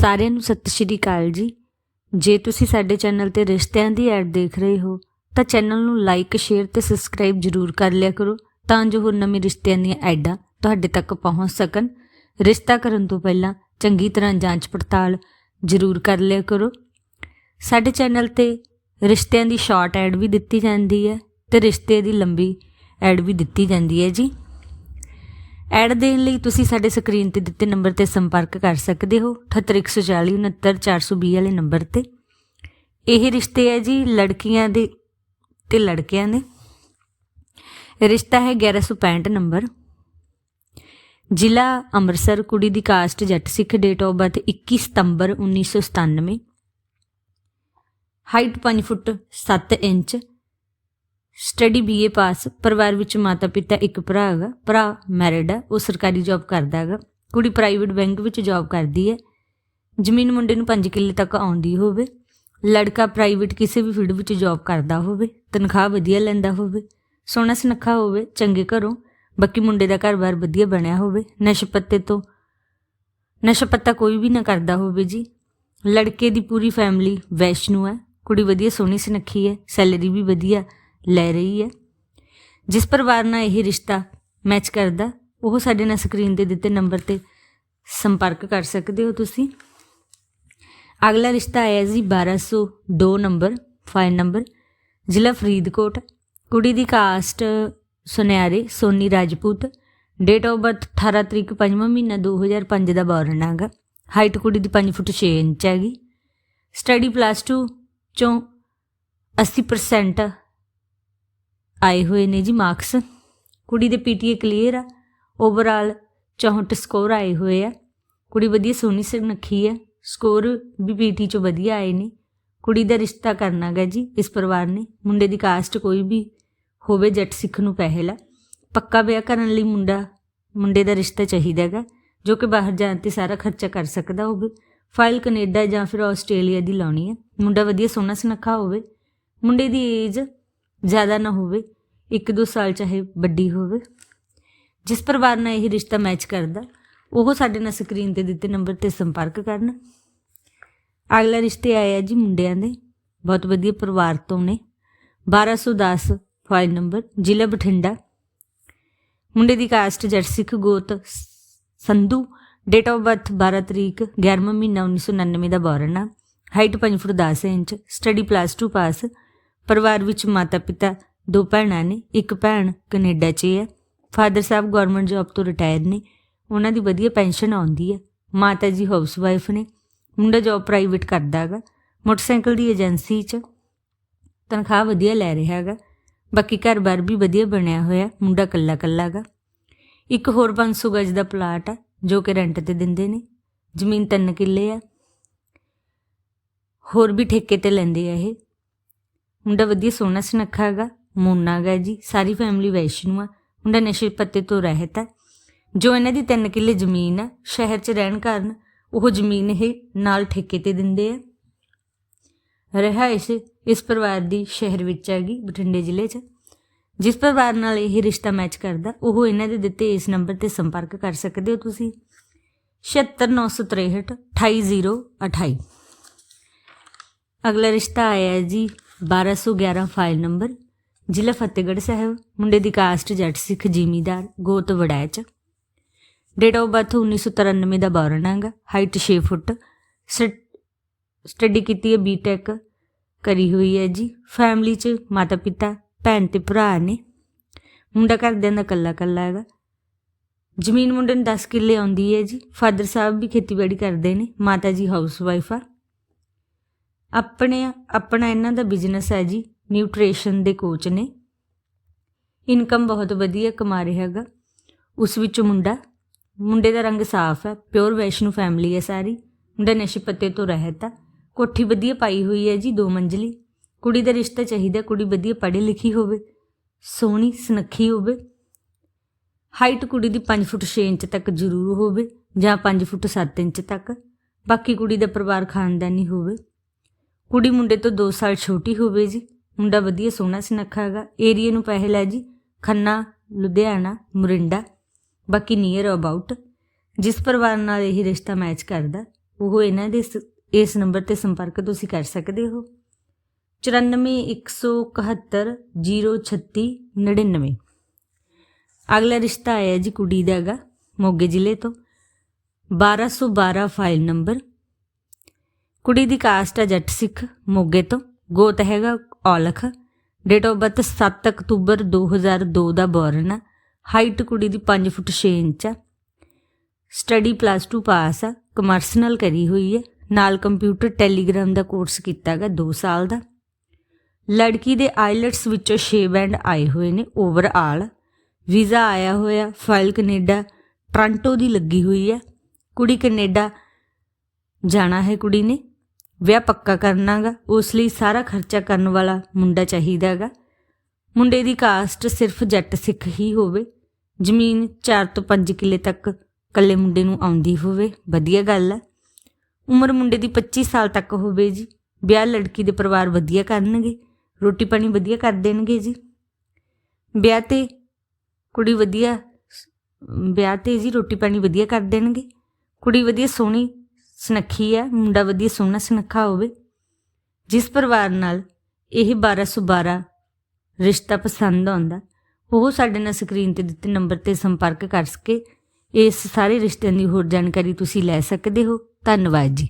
ਸਾਰਿਆਂ ਨੂੰ ਸਤਿ ਸ਼੍ਰੀ ਅਕਾਲ ਜੀ। ਜੇ ਤੁਸੀਂ ਸਾਡੇ ਚੈਨਲ ਤੇ ਰਿਸ਼ਤਿਆਂ ਦੀ ਐਡ ਦੇਖ ਰਹੇ ਹੋ, ਤਾਂ ਚੈਨਲ ਨੂੰ ਲਾਈਕ, ਸ਼ੇਅਰ ਤੇ ਸਬਸਕ੍ਰਾਈਬ ਜਰੂਰ ਕਰ ਲਿਆ ਕਰੋ ਤਾਂ ਜੋ ਹੋਰ ਨਵੇਂ ਰਿਸ਼ਤਿਆਂ ਦੀਆਂ ਐਡਾਂ ਤੁਹਾਡੇ ਤੱਕ ਪਹੁੰਚ ਸਕਣ। ਰਿਸ਼ਤਾ ਕਰਨ ਤੋਂ ਪਹਿਲਾਂ ਚੰਗੀ ਤਰ੍ਹਾਂ ਜਾਂਚ ਪੜਤਾਲ ਜਰੂਰ ਕਰ ਲਿਆ ਕਰੋ। ਸਾਡੇ ਚੈਨਲ ਤੇ ਰਿਸ਼ਤਿਆਂ ਦੀ ਸ਼ਾਰਟ ਐਡ ਵੀ ਦਿੱਤੀ ਜਾਂਦੀ ਹੈ ਤੇ ਰਿਸ਼ਤੇ ਦੀ ਲੰਬੀ ਐਡ ਵੀ ਦਿੱਤੀ ਜਾਂਦੀ ਹੈ ਜੀ। ਐਡ ਦੇਣ ਲਈ ਤੁਸੀਂ ਸਾਡੇ ਸਕਰੀਨ ਤੇ ਦਿੱਤੇ ਨੰਬਰ ਤੇ ਸੰਪਰਕ ਕਰ ਸਕਦੇ ਹੋ 78140 ਵਾਲੇ ਨੰਬਰ ਤੇ। ਇਹ ਰਿਸ਼ਤੇ ਹੈ ਜੀ ਲੜਕੀਆਂ ਦੇ ਤੇ ਲੜਕਿਆਂ ਦੇ। ਰਿਸ਼ਤਾ ਹੈ 1165 ਨੰਬਰ। ਜ਼ਿਲ੍ਹਾ ਅੰਮ੍ਰਿਤਸਰ ਕੁੜੀ ਦੀ caste Jat Sikh date of birth 21 ਸਤੰਬਰ 1997 height 5 foot 7 inch. Study BA pass ਪਰਿਵਾਰ ਵਿੱਚ ਮਾਤਾ ਪਿਤਾ ਇੱਕ ਭਰਾ ਹੈਗਾ। ਭਰਾ ਮੈਰਿਡ ਹੈ ਉਹ ਸਰਕਾਰੀ ਜੌਬ ਕਰਦਾ ਹੈਗਾ। ਕੁੜੀ ਪ੍ਰਾਈਵੇਟ ਬੈਂਕ ਵਿੱਚ ਜੌਬ ਕਰਦੀ ਹੈ। ਜ਼ਮੀਨ ਮੁੰਡੇ ਨੂੰ 5 ਕਿੱਲੇ ਤੱਕ ਆਉਂਦੀ ਹੋਵੇ। ਲੜਕਾ ਪ੍ਰਾਈਵੇਟ ਕਿਸੇ ਵੀ ਫੀਲਡ ਵਿੱਚ ਜੌਬ ਕਰਦਾ ਹੋਵੇ। ਤਨਖਾਹ ਵਧੀਆ ਲੈਂਦਾ ਹੋਵੇ। ਸੋਹਣਾ ਸੁਨੱਖਾ ਹੋਵੇ, ਚੰਗੇ ਘਰੋਂ। ਬਾਕੀ ਮੁੰਡੇ ਦਾ ਘਰ-ਬਾਰ ਵਧੀਆ ਬਣਿਆ ਹੋਵੇ। ਨਸ਼ੇ ਪੱਤੇ ਤੋਂ ਨਸ਼ਾ ਪੱਤਾ ਕੋਈ ਵੀ ਨਾ ਕਰਦਾ ਹੋਵੇ ਜੀ। ਲੜਕੇ ਦੀ ਪੂਰੀ ਫੈਮਿਲੀ ਵੈਸ਼ਨੂ ਹੈ। ਕੁੜੀ ਵਧੀਆ ਸੋਹਣੀ ਸੁਨੱਖੀ ਹੈ। ਸੈਲਰੀ ਵੀ ਵਧੀਆ। ਲੈ ਰਹੀ ਹੈ। ਜਿਸ ਪਰਿਵਾਰ ਨਾਲ ਇਹ ਰਿਸ਼ਤਾ ਮੈਚ ਕਰਦਾ, ਉਹ ਸਾਡੇ ਨਾਲ ਸਕਰੀਨ ਤੇ ਦਿੱਤੇ ਨੰਬਰ ਤੇ ਸੰਪਰਕ ਕਰ ਸਕਦੇ ਹੋ ਤੁਸੀਂ। ਅਗਲਾ ਰਿਸ਼ਤਾ ਆਇਆ ਜੀ 1202 ਨੰਬਰ ਫਾਈਲ ਨੰਬਰ ਜ਼ਿਲ੍ਹਾ ਫਰੀਦਕੋਟ। ਕੁੜੀ ਦੀ ਕਾਸਟ ਸੁਨਿਆਰੇ Soni Rajput. Date of birth 18 ਤਰੀਕ 5ਵਾਂ ਮਹੀਨਾ 2005 ਦਾ ਬੌਰਨ ਹੈਗਾ ਹਾਈਟ ਕੁੜੀ ਦੀ 5 ਫੁੱਟ 6 ਇੰਚ ਹੈਗੀ। ਸਟੱਡੀ ਪਲੱਸ 2 ਚੋਂ 80% ਆਏ ਹੋਏ ਨੇ ਜੀ ਮਾਰਕਸ। ਕੁੜੀ ਦੇ ਪੀਟੀਏ ਕਲੀਅਰ ਆ। ਓਵਰਆਲ 64 ਸਕੋਰ ਆਏ ਹੋਏ ਆ। ਕੁੜੀ ਵਧੀਆ ਸੋਹਣੀ ਸੁਨੱਖੀ ਆ। ਸਕੋਰ ਵੀ ਪੀਟੀ ਚੋਂ ਵਧੀਆ ਆਏ ਨੇ। ਕੁੜੀ ਦਾ ਰਿਸ਼ਤਾ ਕਰਨਾ ਗਾ ਜੀ ਇਸ ਪਰਿਵਾਰ ਨੇ। ਮੁੰਡੇ ਦੀ ਕਾਸਟ ਕੋਈ ਵੀ ਹੋਵੇ ਜੱਟ ਸਿੱਖ ਨੂੰ ਪਹਿਲ ਆ। ਪੱਕਾ ਵਿਆਹ ਕਰਨ ਲਈ ਮੁੰਡਾ, ਮੁੰਡੇ ਦਾ ਰਿਸ਼ਤਾ ਚਾਹੀਦਾ ਹੈਗਾ ਜੋ ਕਿ ਬਾਹਰ ਜਾਣ ਤੇ ਸਾਰਾ ਖਰਚਾ ਕਰ ਸਕਦਾ ਹੋਵੇ। ਫਾਈਲ ਕੈਨੇਡਾ ਜਾਂ ਫਿਰ ਆਸਟ੍ਰੇਲੀਆ ਦੀ ਲਾਉਣੀ ਹੈ ਮੁੰਡਾ ਵਧੀਆ ਸੋਹਣਾ ਸੁਨੱਖਾ ਹੋਵੇ। ਮੁੰਡੇ ਦੀ ਏਜ ਜ਼ਿਆਦਾ ਨਾ ਹੋਵੇ, ਇੱਕ ਦੋ ਸਾਲ ਚਾਹੇ ਵੱਡੀ ਹੋਵੇ। ਜਿਸ ਪਰਿਵਾਰ ਨਾਲ ਇਹ ਰਿਸ਼ਤਾ ਮੈਚ ਕਰਦਾ, ਉਹ ਸਾਡੇ ਨਾਲ ਸਕਰੀਨ ਤੇ ਦਿੱਤੇ ਨੰਬਰ ਤੇ ਸੰਪਰਕ ਕਰਨ। ਅਗਲਾ ਰਿਸ਼ਤੇ ਆਇਆ ਜੀ ਮੁੰਡਿਆਂ ਦੇ, ਬਹੁਤ ਵਧੀਆ ਪਰਿਵਾਰ ਤੋਂ ਨੇ। 1210 ਫਾਈਲ ਨੰਬਰ ਜ਼ਿਲ੍ਹਾ ਬਠਿੰਡਾ। ਮੁੰਡੇ ਦੀ ਕਾਸਟ ਜੱਟ ਸਿੱਖ ਗੋਤ, ਸੰਧੂ। ਡੇਟ ਆਫ ਬਰਥ 12 ਤਰੀਕ 11ਵਾਂ ਮਹੀਨਾ 1999 ਦਾ born height 5 foot 10 inch study plus 2 pass ਪਰਿਵਾਰ ਵਿੱਚ ਮਾਤਾ ਪਿਤਾ ਦੋ ਭੈਣਾਂ ਨੇ, ਇੱਕ ਭੈਣ ਕੈਨੇਡਾ 'ਚ ਹੈ। ਫਾਦਰ ਸਾਹਿਬ ਗਵਰਨਮੈਂਟ ਜੌਬ ਤੋਂ ਰਿਟਾਇਰ ਨੇ। ਉਹਨਾਂ ਦੀ ਵਧੀਆ ਪੈਨਸ਼ਨ ਆਉਂਦੀ ਹੈ। ਮਾਤਾ ਜੀ ਹਾਊਸ ਵਾਈਫ ਨੇ। ਮੁੰਡਾ ਜੌਬ ਪ੍ਰਾਈਵੇਟ ਕਰਦਾ ਹੈਗਾ। ਮੋਟਰਸਾਈਕਲ ਦੀ ਏਜੰਸੀ 'ਚ ਤਨਖਾਹ ਵਧੀਆ ਲੈ ਰਿਹਾ ਹੈਗਾ। ਬਾਕੀ ਘਰ-ਬਾਰ ਵੀ ਵਧੀਆ ਬਣਿਆ ਹੋਇਆ। ਮੁੰਡਾ ਕੱਲਾ ਕੱਲਾ ਹੈਗਾ। ਇੱਕ ਹੋਰ 500 ਗਜ ਦਾ ਪਲਾਟ ਆ, ਜੋ ਕਿ ਰੈਂਟ ਤੇ ਦਿੰਦੇ ਨੇ। ਜ਼ਮੀਨ 3 ਕਿੱਲੇ ਆ। ਹੋਰ ਵੀ ਠੇਕੇ ਤੇ ਲੈਂਦੇ ਆ ਇਹ। ਮੁੰਡਾ ਵਧੀਆ ਸੋਹਣਾ ਸੁਨੱਖਾ ਹੈਗਾ, ਮੋਨਾ ਗਾ ਜੀ, ਸਾਰੀ ਫੈਮਿਲੀ ਵੈਸ਼ਨੂ ਆ, ਮੁੰਡਾ ਨਸ਼ੇ ਪੱਤੇ ਤੋਂ ਰਹਿਤ ਹੈ ਜੋ ਇਹਨਾਂ ਦੀ 3 ਕਿੱਲੇ ਜ਼ਮੀਨ ਆ, ਸ਼ਹਿਰ 'ਚ ਰਹਿਣ ਕਾਰਨ ਉਹ ਜ਼ਮੀਨ ਇਹ ਨਾਲ ਠੇਕੇ ਤੇ ਦਿੰਦੇ ਆ। ਰਿਹਾਇਸ਼ ਇਸ ਪਰਿਵਾਰ ਦੀ ਸ਼ਹਿਰ ਵਿੱਚ ਹੈਗੀ, ਬਠਿੰਡੇ ਜ਼ਿਲ੍ਹੇ 'ਚ। ਜਿਸ ਪਰਿਵਾਰ ਨਾਲ ਇਹ ਰਿਸ਼ਤਾ ਮੈਚ ਕਰਦਾ, ਉਹ ਇਹਨਾਂ ਦੇ ਦਿੱਤੇ ਇਸ ਨੰਬਰ ਤੇ ਸੰਪਰਕ ਕਰ ਸਕਦੇ ਹੋ ਤੁਸੀਂ। 76963 28028 ਅਗਲਾ ਰਿਸ਼ਤਾ ਆਇਆ ਜੀ 1211 ਫਾਈਲ ਨੰਬਰ, ਜ਼ਿਲ੍ਹਾ ਫਤਿਹਗੜ੍ਹ ਸਾਹਿਬ, ਮੁੰਡੇ ਦੀ ਕਾਸਟ ਜੱਟ ਸਿੱਖ ਜ਼ਿਮੀਦਾਰ, ਗੋਤ ਵੜੈਚ। ਡੇਟ ਆਫ ਬਰਥ 1993 ਦਾ ਬੌਰਨ ਹੈਗਾ ਹਾਈਟ 6 ਫੁੱਟ ਸਟੱਡੀ ਕੀਤੀ ਹੈ ਬੀਟੈਕ ਕਰੀ ਹੋਈ ਹੈ ਜੀ। ਫੈਮਿਲੀ 'ਚ ਮਾਤਾ ਪਿਤਾ ਭੈਣ ਤੇ ਭਰਾ ਨੇ। ਮੁੰਡਾ ਘਰਦਿਆਂ ਦਾ ਕੱਲਾ ਕੱਲਾ ਹੈਗਾ। ਜ਼ਮੀਨ ਮੁੰਡੇ ਨੂੰ 10 ਕਿੱਲੇ ਆਉਂਦੀ ਹੈ ਜੀ। ਫਾਦਰ ਸਾਹਿਬ ਵੀ ਖੇਤੀਬਾੜੀ ਕਰਦੇ ਨੇ। ਮਾਤਾ ਜੀ ਹਾਊਸ ਵਾਈਫ ਆ। ਆਪਣੇ ਆਪਣਾ ਇਹਨਾਂ ਦਾ ਬਿਜ਼ਨਸ ਹੈ ਜੀ ਨਿਊਟ੍ਰੀਸ਼ਨ ਦੇ ਕੋਚ ਨੇ। ਇਨਕਮ ਬਹੁਤ ਵਧੀਆ ਕਮਾ ਰਿਹਾ ਹੈਗਾ। ਉਸ ਵਿੱਚ ਮੁੰਡਾ, ਮੁੰਡੇ ਦਾ ਰੰਗ ਸਾਫ਼ ਹੈ ਪਿਓਰ ਵੈਸ਼ਨੂ ਫੈਮਿਲੀ ਹੈ ਸਾਰੀ, ਮੁੰਡਾ ਨਸ਼ੇ ਪੱਤੇ ਤੋਂ ਰਹਿਤ ਆ। ਕੋਠੀ ਵਧੀਆ ਪਾਈ ਹੋਈ ਹੈ ਜੀ, ਦੋ ਮੰਜ਼ਲੀ। ਕੁੜੀ ਦਾ ਰਿਸ਼ਤਾ ਚਾਹੀਦਾ, ਕੁੜੀ ਵਧੀਆ ਪੜ੍ਹੀ ਲਿਖੀ ਹੋਵੇ, ਸੋਹਣੀ, ਸੁਨੱਖੀ ਹੋਵੇ। ਹਾਈਟ ਕੁੜੀ ਦੀ 5 ਫੁੱਟ 6 ਇੰਚ ਤੱਕ ਜ਼ਰੂਰ ਹੋਵੇ ਜਾਂ 5 ਫੁੱਟ 7 ਇੰਚ ਤੱਕ। ਬਾਕੀ ਕੁੜੀ ਦਾ ਪਰਿਵਾਰ ਖਾਨਦਾਨੀ ਹੋਵੇ। ਕੁੜੀ ਮੁੰਡੇ ਤੋਂ 2 ਸਾਲ ਛੋਟੀ ਹੋਵੇ ਜੀ। ਮੁੰਡਾ ਵਧੀਆ ਸੋਹਣਾ ਸੁਨੱਖਾ ਹੈਗਾ। ਏਰੀਆ ਨੂੰ ਪਹਿਲ ਹੈ ਜੀ। ਖੰਨਾ, ਲੁਧਿਆਣਾ, ਮੁਰਿੰਡਾ। ਬਾਕੀ ਨੀਅਰ ਅਬਾਊਟ ਜਿਸ ਪਰਿਵਾਰ ਨਾਲ ਇਹ ਰਿਸ਼ਤਾ ਮੈਚ ਕਰਦਾ, ਉਹ ਇਹਨਾਂ ਦੇ ਸ- ਇਸ ਨੰਬਰ ਤੇ ਸੰਪਰਕ ਤੁਸੀਂ ਕਰ ਸਕਦੇ ਹੋ। 9417703699 ਅਗਲਾ ਰਿਸ਼ਤਾ ਆਇਆ ਜੀ ਕੁੜੀ ਦਾ ਹੈਗਾ, ਮੋਗੇ ਜ਼ਿਲ੍ਹੇ ਤੋਂ। 1212 ਫਾਈਲ ਨੰਬਰ ਕੁੜੀ ਦੀ ਕਾਸਟ ਹੈ ਜੱਟ ਸਿੱਖ, ਮੋਗੇ ਤੋਂ, ਗੋਤ ਹੈਗਾ ਔਲਖ। ਡੇਟ ਆਫ ਬਰਥ 7 ਅਕਤੂਬਰ 2002 ਦਾ ਬੋਰਨ ਹੈ ਹਾਈਟ ਕੁੜੀ ਦੀ 5 ਫੁੱਟ 6 ਇੰਚ ਹੈ ਸਟੱਡੀ ਪਲੱਸ 2 ਪਾਸ ਆ। ਕਮਰਸ਼ਨਲ ਕਰੀ ਹੋਈ ਹੈ ਨਾਲ ਕੰਪਿਊਟਰ ਟੈਲੀਗ੍ਰਾਮ ਦਾ ਕੋਰਸ ਕੀਤਾ ਹੈਗਾ 2 ਸਾਲ ਦਾ। ਲੜਕੀ ਦੇ ਆਈਲਟਸ ਵਿੱਚੋਂ 6 ਬੈਂਡ ਆਏ ਹੋਏ ਨੇ ਓਵਰਆਲ ਵੀਜ਼ਾ ਆਇਆ ਹੋਇਆ, ਫਾਈਲ ਕੈਨੇਡਾ ਟ੍ਰਾਂਟੋ ਦੀ ਲੱਗੀ ਹੋਈ ਹੈ ਕੁੜੀ ਕੈਨੇਡਾ ਜਾਣਾ ਹੈ ਕੁੜੀ ਨੇ। ਵਿਆਹ ਪੱਕਾ ਕਰਨਾਗਾ, ਉਸ ਲਈ ਸਾਰਾ ਖਰਚਾ ਕਰਨ ਵਾਲਾ ਮੁੰਡਾ ਚਾਹੀਦਾ ਹੈਗਾ ਮੁੰਡੇ ਦੀ ਕਾਸਟ ਸਿਰਫ ਜੱਟ ਸਿੱਖ ਹੀ ਹੋਵੇ। ਜ਼ਮੀਨ 4 ਤੋਂ 5 ਕਿੱਲੇ ਤੱਕ ਕੱਲੇ ਮੁੰਡੇ ਨੂੰ ਆਉਂਦੀ ਹੋਵੇ, ਵਧੀਆ ਗੱਲ ਹੈ ਉਮਰ ਮੁੰਡੇ ਦੀ 25 ਸਾਲ ਤੱਕ ਹੋਵੇ ਜੀ। ਵਿਆਹ ਲੜਕੀ ਦੇ ਪਰਿਵਾਰ ਵਧੀਆ ਕਰਨਗੇ, ਰੋਟੀ ਪਾਣੀ ਵਧੀਆ ਕਰ ਦੇਣਗੇ ਜੀ। ਵਿਆਹ ਤੇ ਕੁੜੀ ਵਧੀਆ, ਵਿਆਹ ਤੇ ਜੀ ਰੋਟੀ ਪਾਣੀ ਵਧੀਆ ਕਰ ਦੇਣਗੇ। ਕੁੜੀ ਵਧੀਆ ਸੋਹਣੀ ਸੁਨੱਖੀ ਹੈ, ਮੁੰਡਾ ਵਧੀਆ ਸੋਹਣਾ, ਸੁਨੱਖਾ ਹੋਵੇ। ਜਿਸ ਪਰਿਵਾਰ ਨਾਲ ਇਹ 1212 ਰਿਸ਼ਤਾ ਪਸੰਦ ਆਉਂਦਾ, ਉਹ ਸਾਡੇ ਨਾਲ ਸਕਰੀਨ ਤੇ ਦਿੱਤੇ ਨੰਬਰ ਤੇ ਸੰਪਰਕ ਕਰ ਸਕੇ। ਇਸ ਸਾਰੇ ਰਿਸ਼ਤਿਆਂ ਦੀ ਹੋਰ ਜਾਣਕਾਰੀ ਤੁਸੀਂ ਲੈ ਸਕਦੇ ਹੋ। ਧੰਨਵਾਦ ਜੀ।